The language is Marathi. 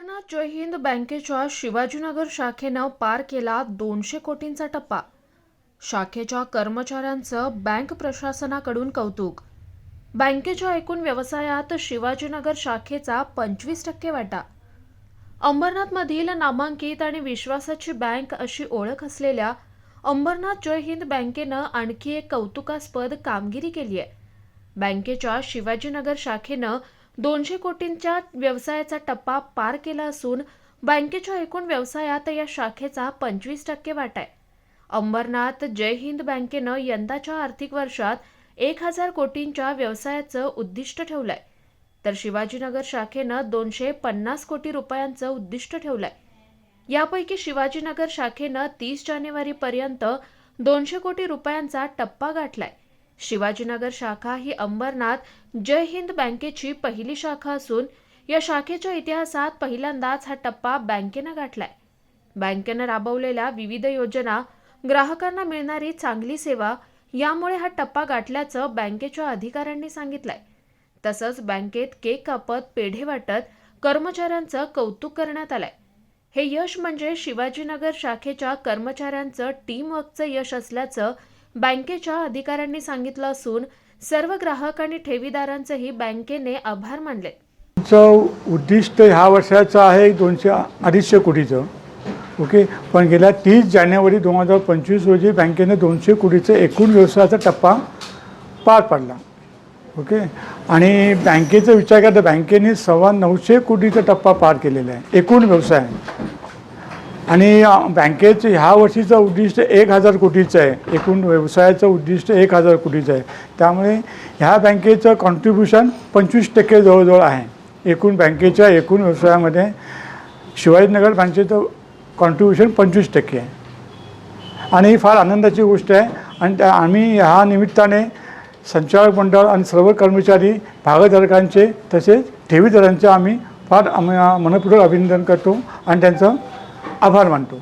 सरकारनं जय हिंद बँकेच्या शिवाजीनगर शाखेनं पार केला दोनशे कोटींचा टप्पा. शाखेच्या कर्मचाऱ्यांचं बँक प्रशासनाकडून कौतुक. बँकेच्या एकूण व्यवसायात शिवाजीनगर शाखेचा पंचवीस टक्के वाटा. अंबरनाथमधील नामांकित आणि विश्वासाची बँक अशी ओळख असलेल्या अंबरनाथ जय हिंद बँकेनं आणखी एक कौतुकास्पद कामगिरी केली आहे बँकेच्या शिवाजीनगर शाखेनं दोनशे कोटींच्या व्यवसायाचा टप्पा पार केला असून बँकेच्या एकूण व्यवसायात या शाखेचा पंचवीस टक्के वाटा आहे. अंबरनाथ जय हिंद बँकेनं यंदाच्या आर्थिक वर्षात एक हजार कोटींच्या व्यवसायाचं उद्दिष्ट ठेवलंय. तर शिवाजीनगर शाखेनं दोनशे पन्नास कोटी रुपयांचं उद्दिष्ट ठेवलंय. यापैकी शिवाजीनगर शाखेनं तीस जानेवारीपर्यंत दोनशे कोटी रुपयांचा टप्पा गाठलाय. शिवाजीनगर शाखा ही अंबरनाथ जय हिंद बँकेची पहिली शाखा असून या शाखेच्या इतिहासात पहिल्यांदाच हा टप्पा बँकेनं गाठलाय. बँकेनं राबवलेल्या विविध योजना ग्राहकांना मिळणारी चांगली सेवा यामुळे हा टप्पा गाठल्याचं बँकेच्या अधिकाऱ्यांनी सांगितलंय. तसंच बँकेत केक कापत पेढे वाटत कर्मचाऱ्यांचं कौतुक करण्यात आलंय. हे यश म्हणजे शिवाजीनगर शाखेच्या कर्मचाऱ्यांचं टीमवर्कचं यश असल्याचं बँकेच्या अधिकाऱ्यांनी सांगितलं असून सर्व ग्राहक आणि ठेवीदारांचेही बँकेने आभार मानले. आमचं उद्दिष्ट ह्या वर्षाचं आहे दोनशे अडीचशे कोटीचं. ओके? पण गेल्या तीस जानेवारी दोन हजार पंचवीस रोजी बँकेने दोनशे कोटीचं एकूण व्यवसायाचा टप्पा पार पाडला. ओके? आणि बँकेचा विचार केला तर बँकेने सव्वा नऊशे कोटीचा टप्पा पार केलेला आहे. एकूण व्यवसाय. आणि बँकेचं ह्या वर्षीचं उद्दिष्ट एक हजार कोटीचं आहे. एकूण व्यवसायाचं उद्दिष्ट एक हजार कोटीचं आहे. त्यामुळे ह्या बँकेचं कॉन्ट्रीब्युशन पंचवीस टक्के जवळजवळ आहे. एकूण बँकेच्या एकूण व्यवसायामध्ये शिवाजीनगर बँकेचं कॉन्ट्रीब्युशन पंचवीस टक्के आहे. आणि ही फार आनंदाची गोष्ट आहे. आणि त्या आम्ही ह्या निमित्ताने संचालक मंडळ आणि सर्व कर्मचारी भागधारकांचे तसेच ठेवीदारांचे आम्ही फार आम्ही मनपूर्वक अभिनंदन करतो. आणि त्यांचं आभार मानतो